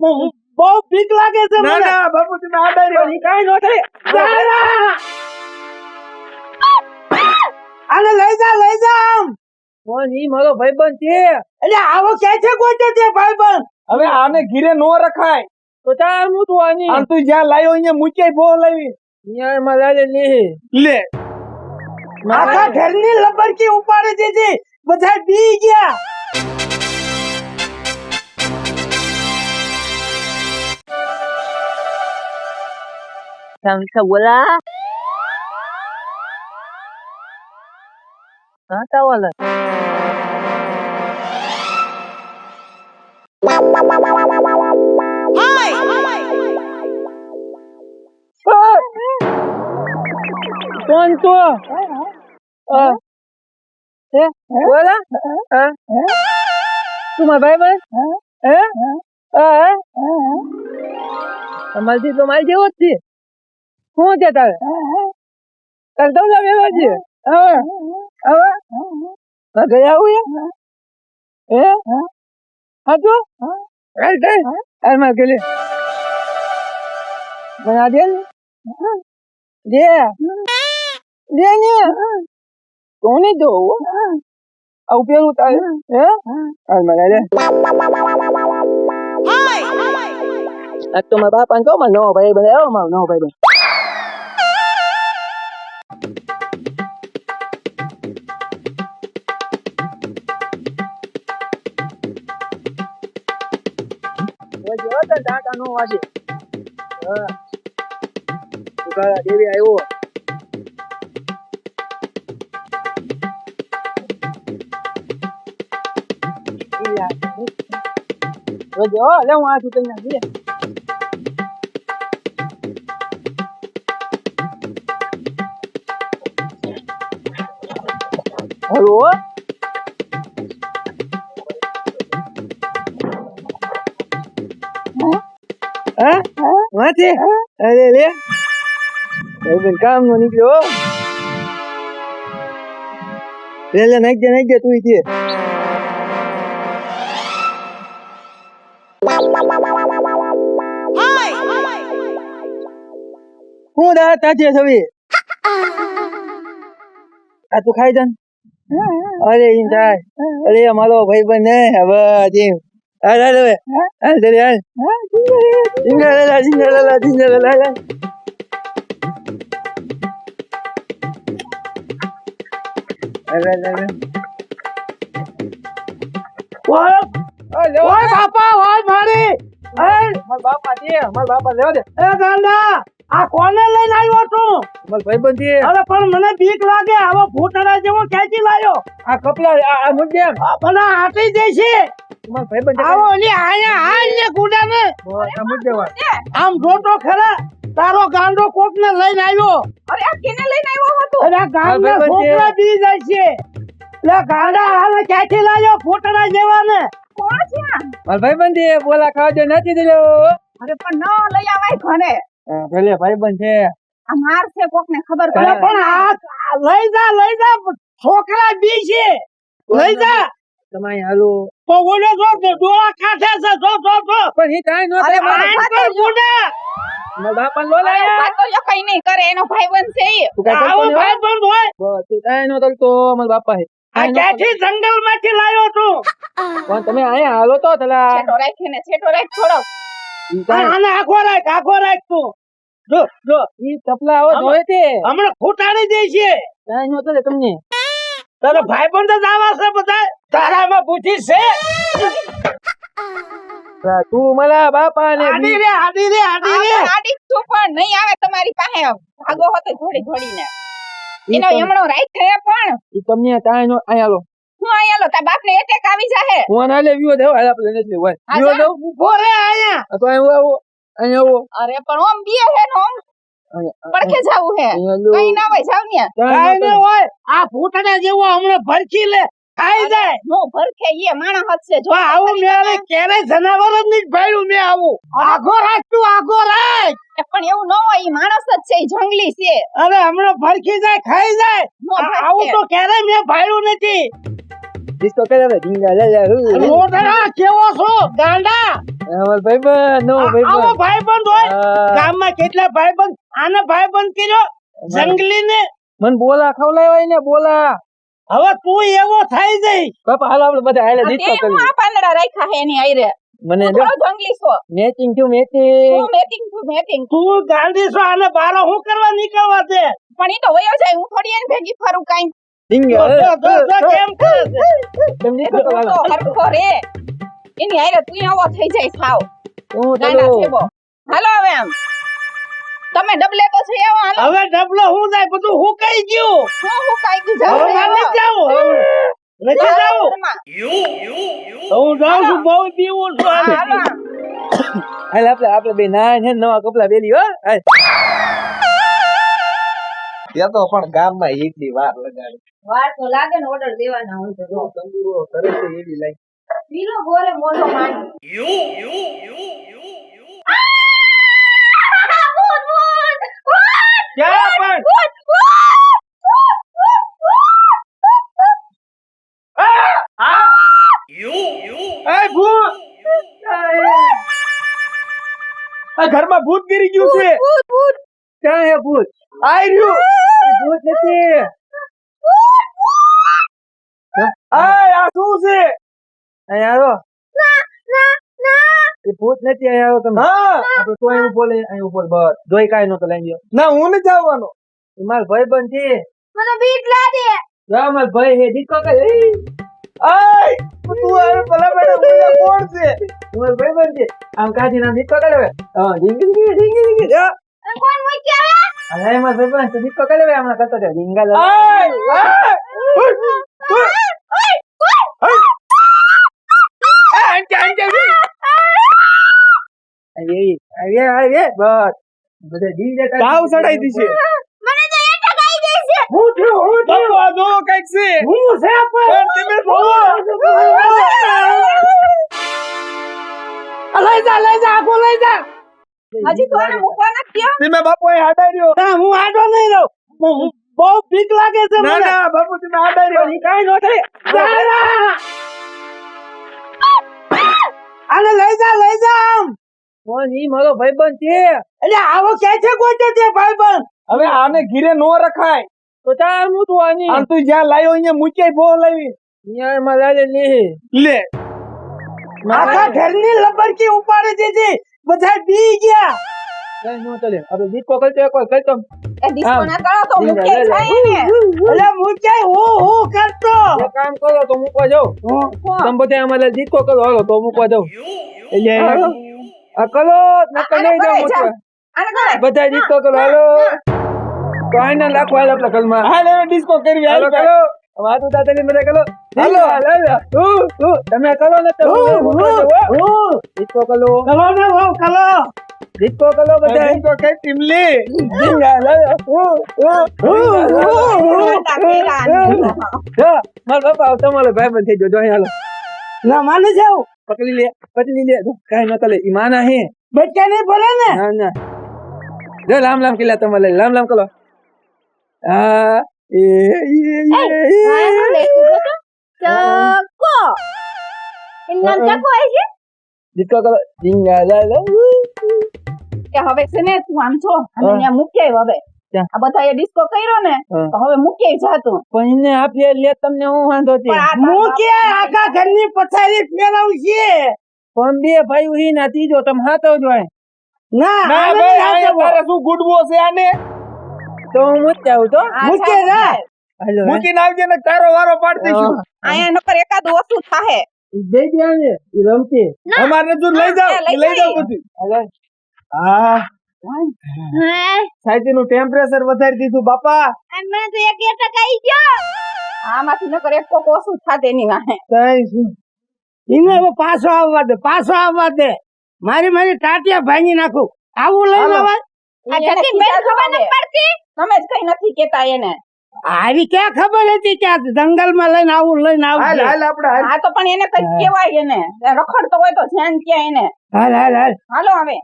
બહુ- બીક લાગે છે મને. ના બાપુ તમે આ ડાયરી પણ ઈ નો થાય. આને લઈ જા લઈ જા આમ. ઈ મારો ભાઈબંધ છે. એટલે આવો કે છે ગોતે છે ભાઈબંધ? હવે આને ઘીરે નો રખાય. તો તાર હું તું આની? આમ તું જ્યાં લાયો અહીંયા મૂક્યાય બહુ લાવી. અહીંયા માં લાલે લે. લે. આખા ઘરની લબડકી ઉપાડી દીધી. બધા બી ગયા. Samsa bola. Ha tahu lah. કોણ તો હા હે બોલા હા તું મારા ભાઈ બસ હે હા અમારથી તો મારી જેવો જ છે શું છે તારે? તારે તો લાવેલો છે. હવે? હવે? ગયા આવું હે હા? તો હાલ ચાલ હાલ માર ગલે બના દે દે. દે ને. કોને દો આવું પેલું તારે. હે? હાલ દે આ તો મારા બાપાને કહો મારો નવો ભાઈ બને આવો મારો નવો ભાઈ બને. જો તો ટાટા નો વાગે હા ઉકાળા દેવી આવ્યો જો લે હું આ ચૂંટણી નાખી હેલો હા વાંચે અરે લે ભાઈ કામ નો નીકળ્યો લે લે નાખ દે નાખ દે તું કે હું દા તાજે છવી આ તું ખાઈ જાન અરે ઈન થાય. અરે અમારો ભાઈ બંધ ને. હવે જીમ હાલ હાલ હવે. હાલ દરે હાલ. હાલ ઓય ઓય બાપા મારી. બાપા લેવા દે. આ કોને લઈને આવ્યો તું માર ભાઈબંધી અરે પણ મને બીક લાગે આવો ફૂટડા જેવો ક્યાંથી લાયો. આ કપલા આ મુજે ભલા હાટી દે છે માર ભાઈબંધી આવો ઓલી આયા હાલ ને કુડા ને આ મુજે આમ જોતો ખરા તારો ગાંડો કોક ને લઈને આવ્યો. અરે આ કેને લઈને આવ્યો હતો? અરે ગાંડા છોકરા બી જાય છે લે ગાંડા હાલે ક્યાંથી લાયો ફૂટડા જેવા ને કોણ છે આ? ભાઈબંધી બોલા ખાજો નથી દેલો અરે પણ ન લઈ આવાય ઘરે. ભલે ભાઈબંધ છે. આ માર છે કોક ને ખબર પડે. પણ આ લઈ જા લઈ જા. છોકરા બી છે. લઈ જા. તમે હાલો. તો જો ડોળા કાઢે છે જો જો જો. પણ હી કાઈ નો અરે મારો લો તો નહીં કરે એનો ભાઈબંધ છે. આવો હોય. તું કાઈ નો તો મારા બાપા હે આ ક્યાંથી જંગલમાંથી લાવ્યો તું પણ તમે અહીંયા હાલો તો તલા. છેટો રાખીને છેટો રાખ થોડો આને આખો રાખ આખો રાખ તું. જો જો ઈ ચપલા આવો જોયે તે હમણાં ફૂટાડી દે છે. કાઈ નો તો તમને. તારો ભાઈ બંધ જ આવા છે બધા. તારામાં બુદ્ધિ છે. તું મારા બાપા ને આડી રે આડી રે આડી રે. આડી તું પણ નહીં આવે તમારી પાસે ભાગો હતો થોડી થોડીને એનો એમણો રાઈટ થયા પણ. ઈ તમને કાઈ નો આયા લો હું આયા લો તાર બાપને એટેક આવી જાહે. કોણ ના લે દેવ હાલ આપણે નથી હોય જા. દેવ. ઊભો રે અહીંયા. તો અહીં આવો અહીંયા આવો. અરે પણ ઓમ બીએ હે નો પડખે જાવું હે. કઈ ના હોય જાવ ને કઈ ન હોય. આ ભૂતડા જેવો હમણે ભરખી લે ખાઈ જાય. નો ભરખે ઈ માણસ હશે. જો જો આવું મેં હવે ક્યારેય જનાવર જ નહીં ભાડ્યું મેં આવું. આગો રાખ તું આગો રાખ. પણ એવું ન હોય ઈ માણસ જ છે ઈ જંગલી છે. અરે હમણાં ભરખી જાય ખાઈ જાય. નો આવું તો ક્યારેય મેં ભાડ્યું નથી. ડિસ્કો કરે ઢીંગા લે લે લોટડા કેવો છો ગાંડા અમાર ભાઈબંધ નો આવો ભાઈબંધ હોય. ગામમાં કેટલા ભાઈબંધ આને ભાઈબંધ કર્યો જંગલી ને મને બોલા ખવડાવાય ને બોલા હવે તું એવો થઈ જઈ બાપા હાલ આપણે બધા હાલે હું કરી આ પાંદડા રાખ્યા હે એની હારે મને જંગલી છો મેચિંગ ટુ મેચિંગ તું મેટિંગ ટુ મેટિંગ તું ગાંધી છો આને બારો હું કરવા નીકળવા દે પણ એ તો વયો જાય, હું થોડી એને ભેગી ફરું કાંઈ ડીંગા. જો, જો, કેમ કરે છે? તમે દીકરો તું હાલો. તો હરખો રે એની હારે તું આવો થઈ જાય સાવ હું હાલો હવે આમ તમે ડબલે તો છે આવો હાલો હવે ડબલો હું જાય બધું હું કઈ ગયું હું હું કઈ દી જાવ હવે નથી જાવ નથી જાવું હું જાઉં છું બહુ પીવું છું હાલો. હાલ આપણે આપણે બે ના છે ને નવા કપડા પહેરી હો ત્યાં તો પણ ગામમાં એટલી વાર લગાડી. વાર તો લાગે ને ઓર્ડર દેવાના હોય તો તંદુરો કરે છે એવી લાઈ પીલો ગોરે મોઢો માંડી યુ યુ યુ ભૂત! આ ઘરમાં ભૂત ગીરી ગયું છે. ક્યાં હે ભૂત? આઈ રહ્યું. ભૂત નથી. આય આ શું છે? અહીંયા આવો. એ ભૂત નથી અહીંયા આવો તમે. હા. આપણે તો અહીં ઊભો લે અહીં ઊભો રે, બસ. જોઈ કાંઈ નતો લઈ ગયો ના હું નથી આવવાનો. એ મારો ભાઈબંધ છે. મને બીક લાગે. જા મારો ભાઈ હે દીકો કે આય તું હવે ભલા બેટા બોલા કોણ છે? મારો ભાઈબંધ છે. આમ કાઢી નામ દીકો કરે હવે? હા ડીંગી ડીંગી ડીંગી ડીંગી જા. કોણ મૂકી આવે અરે મારો ભાઈબંધ છે દીકો કરે હમણાં કરતો ડીંગા તો થયું હું થયું આ જો કંઈક છે હું છે પણ તમે લઈ જા લઈ જા આખો લઈ જા હજી તો એને મૂકવા નથી થયો તમે બાપુ અહીં રહ્યો. ના હું આડો નહીં રહું હું- હું- બહુ બીક લાગે છે મને. ના બાપુ તમે હાડાઈ રહ્યો. કાઈ નો થાય જા, જા. આને લઈ જા લઈ જા આમ. કોણ ઈ મારો ભાઈબંધ છે. એટલે આવો ક્યાં છે ગોતે છે ભાઈબંધ? હવે આને ઘીરે નો રખાય. તો ચાલ હું તું આની. તું જ્યાં લાયો અહીંયા મૂક્યાય ભો લાવી. અહીંયા માં લાલે નહીં લે. આખા ઘરની લબડકી ઉપાડી દીધી. બધા બી ગયા. કઈ નો ચાલે. આપણે દીકો કરતો એક વાર કરતો એ ડિસ્કો ના કરો તો મૂકે લે, લે. જાય ને એટલે હું હું હું? કરતો? એક કામ કરો તો મૂકવા જાવ તમે બધા અમારે દીકો કરો હાલો તો મૂકવા જાવ એટલે આ કરો નકર નહીં જાવ કરે જા. મૂકવા આને કરે બધા દીકો કરો હાલો. તો આઈને નાખો હાલ આપણા કલમાં હાલ હવે ડિસ્કો કરવી હાલો કરો. વાતું કરો. હાલો હાલો તમે કરો ને કરો. કલો ને હો કલો ડિસ્કો કરો બધા ડિસ્કો કઈ ટીમલી મારા બાપા તમારો ભાઈ બંધ થઈ ગયો હાલો ના માને જાવ પકડી લે પકડી લે કઈ નતા લે ઈ માના હે બચ્ચા નહીં ભરે ને ના ના જો લામ લામ કિલા તમારે લામ લામ કરો આ એ એ એ ચકો એનું નામ ચકો હોય છે ડિસ્કો કરો ડિંગા લા લા કે હવે છે ને તું આમ છો અને હા. ત્યાં મૂક્યાય હવે. આ બધા ડિસ્કો કર્યો ને તો હવે મૂક્યાય જાતું. પણ એને આપીએ લે તમને હું વાંધો છે? તાર કે આખા ઘરની પથારી ફેરવું છે? પણ બે ભાઈ ઉહી ના ત્રીજો તમે હાથો જોય ના ના ભાઈ હાચવવો. શું ગુડવો છે આને? તો હું મૂકી આવું તો? મૂકી જા. મૂકીને આવજે ને તારો વારો પાડ દઈશું. આયા નકર એકાદ ઓછું થાહે. દે દે રમશે અમારે તું લઈ જાવ લઈ જાવ જઈએ. હા. નું ટેમ્પરેચર વધારી દીધું બાપા. આમાંથી નકર એક કોક ઓછું થાત એની વાહે. શું? એને હવે પાછો આવવા દે પાછો આવવા દે. મારી મારી ટાટિયા ભાંગી નાખું. આવું લઈને. અવાય આ ખબર પડતી? તમે જ કઈ નથી કેતા એને. આવી ક્યાં ખબર હતી કે જંગલમાં લઈને આવું લઈને હાલ હાલ આપણે હાલ. આ તો પણ એને કઈ કેવાય એને. રખડતો હોય તો ધ્યાન ક્યાં એને? હાલ હાલ હાલ. હાલો હવે.